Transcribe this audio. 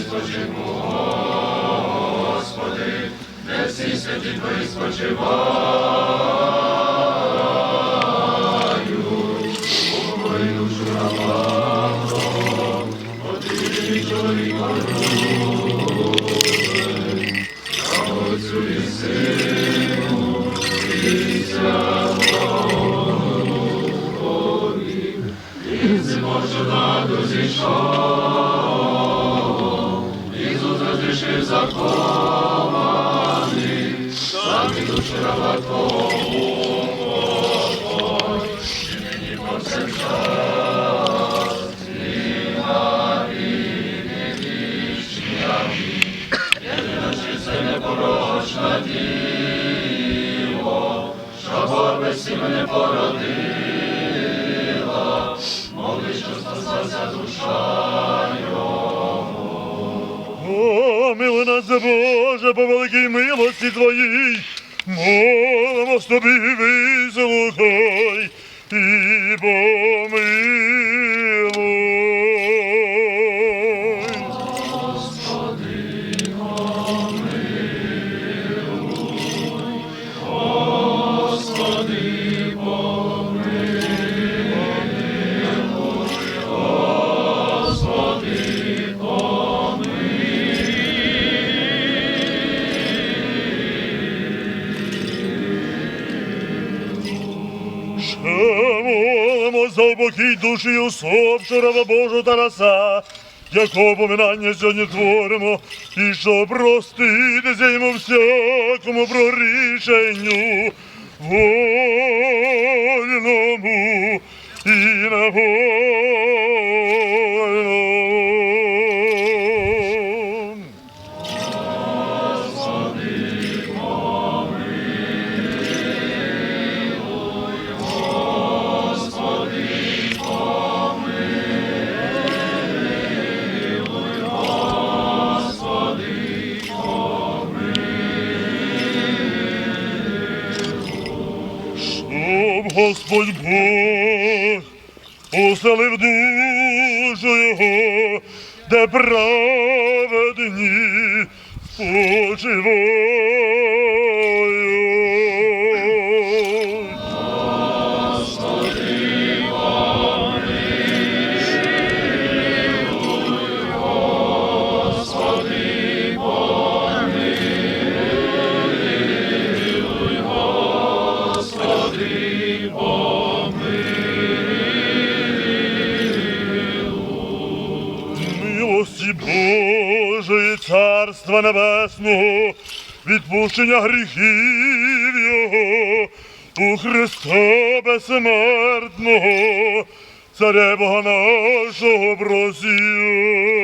спочинку, Господи, де всі святі твої спочивають, Ой, душу напало, один чоловік порубий, і сину, і святому Богові, він зможе на дозійшов. Закований, самі душа Твого, і нині повсякчас, і на віки вічні, амінь. Єдина чисельне порочна діво, що горби горбесі мене породила, моли, що спаслася душа його. Oh. Помилуй нас, Боже, по великій милості Твоїй, молимось Тобі, вислухай і помилуй. За обохій душі усопшого раба Божого Тараса, якого поминання сьогодні творимо, і що проститися йому всякому прорішенню, вольному і невольному. Щоб Господь Бог уселив душу його, де праведні спочивають. Царства Небесного, відпущення гріхів Його, у Христа безсмертного, Царя Бога нашого просію.